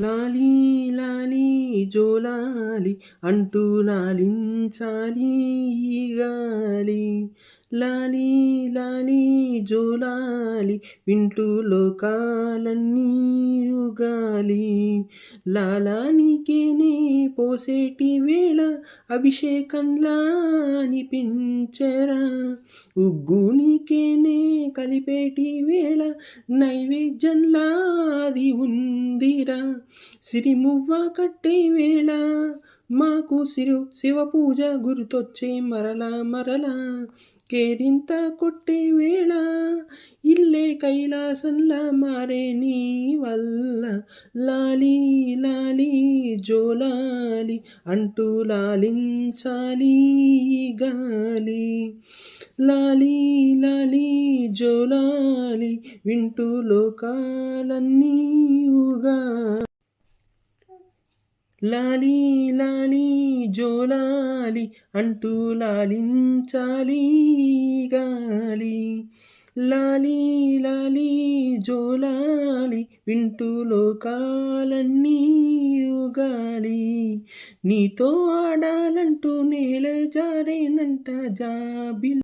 లాలీ లాలీ జోలాలి అంటూ లాలించాలి ఈ గాలి. లాలీ లాలి జోలాలి వింటూ లోకాలన్నీ ఉగాలి. లాలానికేనే పోసేటి వేళ అభిషేకంలా అనిపించరా ఉగ్గునికేనే కలిపేటి వేళ నైవేద్యంలా అది ఉందిరా సిరిమువ్వ కట్టే వేళ మాకు సిరు శివ పూజ గుర్తొచ్చే మరలా మరలా. కేరింత కొట్టే వేళ ఇల్లే కైలాసంలా మారే నీ వల్ల. లాలీ లాలి జోలాలి అంటూ లాలించాలి గాలి. లాలీ లాలీ వింటూ లోకాలన్నీ ఊగా. లాలి లాలీ జోలాలి అంటూ లాలించాలి గాలి. లాలి లాలి జోలాలి వింటూ లోకాలన్నీ ఉగాలి నీతో ఆడాలంటూ నేల జారేనంట జాబిల్